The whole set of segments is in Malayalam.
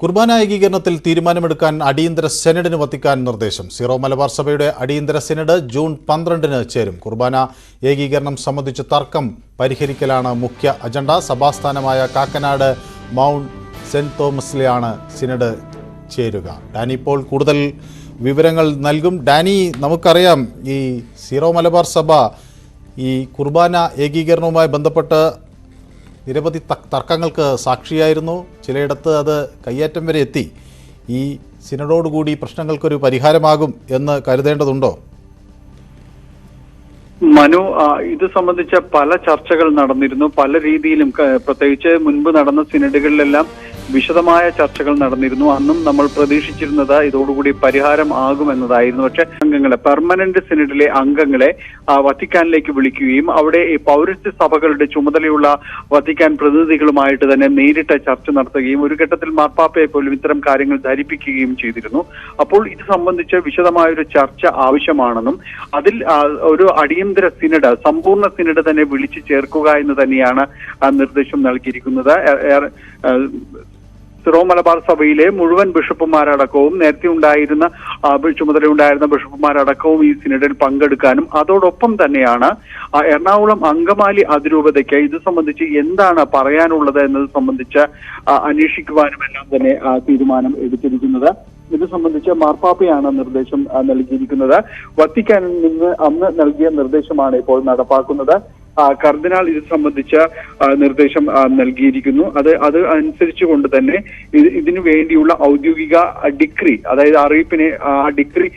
കുർബാന ഏകീകരണത്തിൽ തീരുമാനമെടുക്കാൻ അടിയന്തര സെനഡിന് വത്തിക്കാൻ നിർദ്ദേശം. സീറോ മലബാർ സഭയുടെ അടിയന്തര സെനഡ് ജൂൺ പന്ത്രണ്ടിന് ചേരും. കുർബാന ഏകീകരണം സംബന്ധിച്ച് തർക്കം പരിഹരിക്കലാണ് മുഖ്യ അജണ്ട. സഭാസ്ഥാനമായ കാക്കനാട് മൗണ്ട് സെന്റ് തോമസിലെയാണ് സിനഡ് ചേരുക. ഡാനി ഇപ്പോൾ കൂടുതൽ വിവരങ്ങൾ നൽകും. ഡാനി നമുക്കറിയാം ഈ സീറോ മലബാർ സഭ ഈ കുർബാന ഏകീകരണവുമായി ബന്ധപ്പെട്ട് നിരവധി തർക്കങ്ങൾക്ക് സാക്ഷിയായിരുന്നു. ചിലയിടത്ത് അത് കയ്യേറ്റം വരെ എത്തി. ഈ സിനഡോടുകൂടി പ്രശ്നങ്ങൾക്കൊരു പരിഹാരമാകും എന്ന് കരുതേണ്ടതുണ്ടോ? മനു ഇത് സംബന്ധിച്ച പല ചർച്ചകൾ നടന്നിരുന്നു. പല രീതിയിലും പ്രത്യേകിച്ച് മുൻപ് നടന്ന സിനഡുകളിലെല്ലാം വിശദമായ ചർച്ചകൾ നടന്നിരുന്നു. അന്നും നമ്മൾ പ്രതീക്ഷിച്ചിരുന്നത് ഇതോടുകൂടി പരിഹാരം ആകുമെന്നതായിരുന്നു. പക്ഷെ അംഗങ്ങളെ പെർമനന്റ് സിനഡിലെ അംഗങ്ങളെ വത്തിക്കാനിലേക്ക് വിളിക്കുകയും അവിടെ ഈ പൗരസ്ത്യ സഭകളുടെ ചുമതലയുള്ള വത്തിക്കാൻ പ്രതിനിധികളുമായിട്ട് തന്നെ നേരിട്ട് ചർച്ച നടത്തുകയും ഒരു ഘട്ടത്തിൽ മാർപ്പാപ്പയെ പോലും ഇത്തരം കാര്യങ്ങൾ ധരിപ്പിക്കുകയും ചെയ്തിരുന്നു. അപ്പോൾ ഇത് സംബന്ധിച്ച് വിശദമായ ഒരു ചർച്ച ആവശ്യമാണെന്നും അതിൽ ഒരു അടിയന്തര സിനഡ് സമ്പൂർണ സിനഡ് തന്നെ വിളിച്ചു ചേർക്കുക എന്ന് തന്നെയാണ് നിർദ്ദേശം നൽകിയിരിക്കുന്നത്. സിറോ മലബാർ സഭയിലെ മുഴുവൻ ബിഷപ്പുമാരടക്കവും നേരത്തെ ഉണ്ടായിരുന്ന ചുമതലയുണ്ടായിരുന്ന ബിഷപ്പുമാരടക്കവും ഈ സിനഡിൽ പങ്കെടുക്കാനും അതോടൊപ്പം തന്നെയാണ് എറണാകുളം അങ്കമാലി അതിരൂപതയ്ക്ക് ഇത് സംബന്ധിച്ച് എന്താണ് പറയാനുള്ളത് എന്നത് സംബന്ധിച്ച് അന്വേഷിക്കുവാനും എല്ലാം തന്നെ തീരുമാനം എടുത്തിരിക്കുന്നത്. ഇത് സംബന്ധിച്ച് മാർപ്പാപ്പയാണ് നിർദ്ദേശം നൽകിയിരിക്കുന്നത്. വത്തിക്കാനിൽ നിന്ന് അന്ന് നൽകിയ നിർദ്ദേശമാണ് ഇപ്പോൾ നടപ്പാക്കുന്നത്. കർദിനാൾ ഇത് സംബന്ധിച്ച നിർദ്ദേശം നൽകിയിരിക്കുന്നു. അത് അത് അനുസരിച്ചുകൊണ്ട് തന്നെ ഇതിനു വേണ്ടിയുള്ള ഔദ്യോഗിക ഡിക്രി അതായത് അറിയിപ്പിനെ ആ ഡിക്രി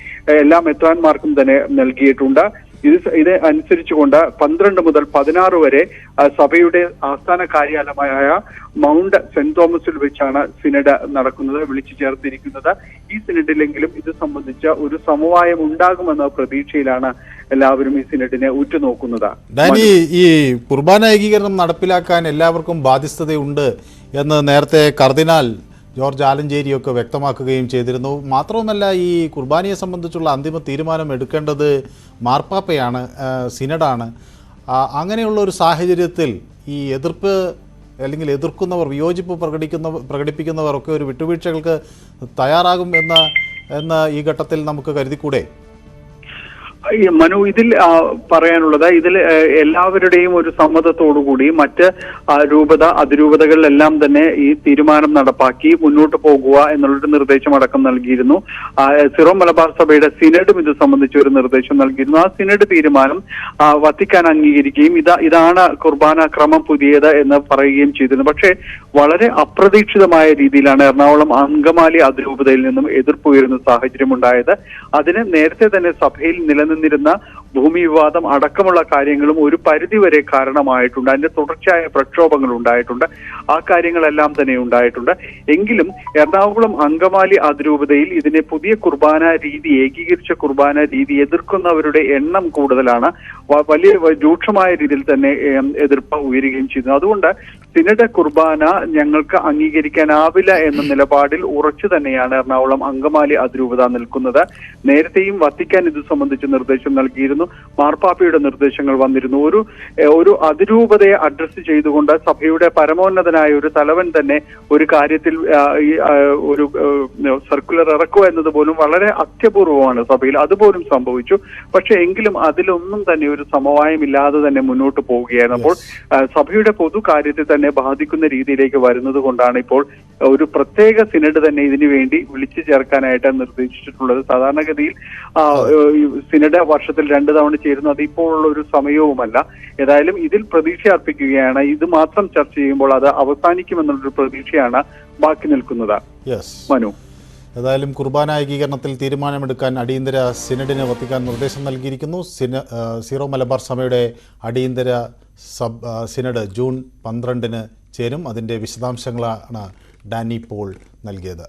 എല്ലാ മെത്രാൻമാർക്കും തന്നെ നൽകിയിട്ടുണ്ട്. ഇത് ഇത് അനുസരിച്ചുകൊണ്ട് പന്ത്രണ്ട് മുതൽ പതിനാറ് വരെ സഭയുടെ ആസ്ഥാന കാര്യാലയമായ മൗണ്ട് സെന്റ് തോമസിൽ വെച്ചാണ് സിനഡ് നടക്കുന്നത് വിളിച്ചു ചേർത്തിരിക്കുന്നത്. ഈ സിനഡിലെങ്കിലും ഇത് സംബന്ധിച്ച ഒരു സമവായം ഉണ്ടാകുമെന്ന പ്രതീക്ഷയിലാണ് എല്ലാവരും ഈ സിനഡിനെ ഉറ്റുനോക്കുന്നത്. ഡാനി ഈ കുർബാന ഏകീകരണം നടപ്പിലാക്കാൻ എല്ലാവർക്കും ബാധ്യസ്ഥതയുണ്ട് എന്ന് നേരത്തെ കർദിനാൾ ജോർജ് ആലഞ്ചേരിയൊക്കെ വ്യക്തമാക്കുകയും ചെയ്തിരുന്നു. മാത്രവുമല്ല ഈ കുർബാനയെ സംബന്ധിച്ചുള്ള അന്തിമ തീരുമാനം എടുക്കേണ്ടത് മാർപ്പാപ്പയാണ് സിനഡാണ്. അങ്ങനെയുള്ള ഒരു സാഹചര്യത്തിൽ ഈ എതിർപ്പ് അല്ലെങ്കിൽ എതിർക്കുന്നവർ വിയോജിപ്പ് പ്രകടിക്കുന്ന പ്രകടിപ്പിക്കുന്നവർ ഒക്കെ ഒരു വിട്ടുവീഴ്ചകൾക്ക് തയ്യാറാകും എന്ന എന്ന ഈ ഘട്ടത്തിൽ നമുക്ക് കരുതിക്കൂടെ? മനു ഇതിൽ പറയാനുള്ളത് ഇതിൽ എല്ലാവരുടെയും ഒരു സമ്മതത്തോടുകൂടി മറ്റ് രൂപത അതിരൂപതകളിലെല്ലാം തന്നെ ഈ തീരുമാനം നടപ്പാക്കി മുന്നോട്ട് പോകുക എന്നുള്ളൊരു നിർദ്ദേശം അടക്കം നൽകിയിരുന്നു. സിറോ മലബാർ സഭയുടെ സിനഡും ഇത് സംബന്ധിച്ച് ഒരു നിർദ്ദേശം നൽകിയിരുന്നു. ആ സിനഡ് തീരുമാനം വത്തിക്കാൻ അംഗീകരിക്കുകയും ഇതാ ഇതാണ് കുർബാന ക്രമം പുതിയത് എന്ന് പറയുകയും ചെയ്തിരുന്നു. പക്ഷേ വളരെ അപ്രതീക്ഷിതമായ രീതിയിലാണ് എറണാകുളം അങ്കമാലി അതിരൂപതയിൽ നിന്നും എതിർപ്പ് ഉയരുന്ന സാഹചര്യം ഉണ്ടായത് അതിന് നേരത്തെ തന്നെ സഭയിൽ നിലനിന്നിരുന്ന ഭൂമി വിവാദം അടക്കമുള്ള കാര്യങ്ങളും ഒരു പരിധിവരെ കാരണമായിട്ടുണ്ട്. അതിന്റെ തുടർച്ചയായ പ്രക്ഷോഭങ്ങൾ ഉണ്ടായിട്ടുണ്ട്. ആ കാര്യങ്ങളെല്ലാം തന്നെ ഉണ്ടായിട്ടുണ്ട്. എങ്കിലും എറണാകുളം അങ്കമാലി അതിരൂപതയിൽ ഇതിനെ പുതിയ കുർബാന രീതി ഏകീകരിച്ച കുർബാന രീതി എതിർക്കുന്നവരുടെ എണ്ണം കൂടുതലാണ്. വലിയ രൂക്ഷമായ രീതിയിൽ തന്നെ എതിർപ്പ് ഉയരുകയും ചെയ്യുന്നു. അതുകൊണ്ട് സിനഡ് കുർബാന ഞങ്ങൾക്ക് അംഗീകരിക്കാനാവില്ല എന്ന നിലപാടിൽ ഉറച്ചു തന്നെയാണ് എറണാകുളം അങ്കമാലി അതിരൂപത നിൽക്കുന്നത്. നേരത്തെയും വത്തിക്കാൻ ഇത് സംബന്ധിച്ച് നിർദ്ദേശം നൽകിയിരുന്നു. മാർപ്പാപ്പയുടെ നിർദ്ദേശങ്ങൾ വന്നിരുന്നു. ഒരു ഒരു അതിരൂപതയെ അഡ്രസ്സ് ചെയ്തുകൊണ്ട് സഭയുടെ പരമോന്നതനായ ഒരു തലവൻ തന്നെ ഒരു കാര്യത്തിൽ ഒരു സർക്കുലർ ഇറക്കുക എന്നത് പോലും വളരെ അത്യപൂർവമാണ് സഭയിൽ. അതുപോലും സംഭവിച്ചു. പക്ഷെ എങ്കിലും അതിലൊന്നും തന്നെ ഒരു സമവായമില്ലാതെ തന്നെ മുന്നോട്ട് പോവുകയായിരുന്നു അപ്പോൾ സഭയുടെ പൊതു കാര്യത്തെ തന്നെ ബാധിക്കുന്ന രീതിയിലേക്ക് വരുന്നത് കൊണ്ടാണ് ഇപ്പോൾ ഒരു പ്രത്യേക സിനഡ് തന്നെ ഇതിനു വേണ്ടി വിളിച്ചു ചേർക്കാനായിട്ട് നിർദ്ദേശിച്ചിട്ടുള്ളത്. സാധാരണഗതിയിൽ സിനഡ് വർഷത്തിൽ രണ്ട് തവണ ചേരുന്നു. അത് ഇപ്പോൾ ഉള്ള ഒരു സമയവുമല്ല. ഏതായാലും ഇതിൽ പ്രതീക്ഷ അർപ്പിക്കുകയാണ്. ഇത് മാത്രം ചർച്ച ചെയ്യുമ്പോൾ അത് അവസാനിക്കുമെന്നുള്ളൊരു പ്രതീക്ഷയാണ് ബാക്കി നിൽക്കുന്നത്. മനു. ഏതായാലും കുർബാന ഏകീകരണത്തിൽ തീരുമാനമെടുക്കാൻ അടിയന്തര സിനഡിന് വത്തിക്കാൻ നിർദ്ദേശം നൽകിയിരിക്കുന്നു. സിന സീറോ മലബാർ സഭയുടെ അടിയന്തര സബ് സിനഡ് ജൂൺ പന്ത്രണ്ടിന് ചേരും. അതിന്റെ വിശദാംശങ്ങളാണ് ഡാനി പോൾ നൽകിയത്.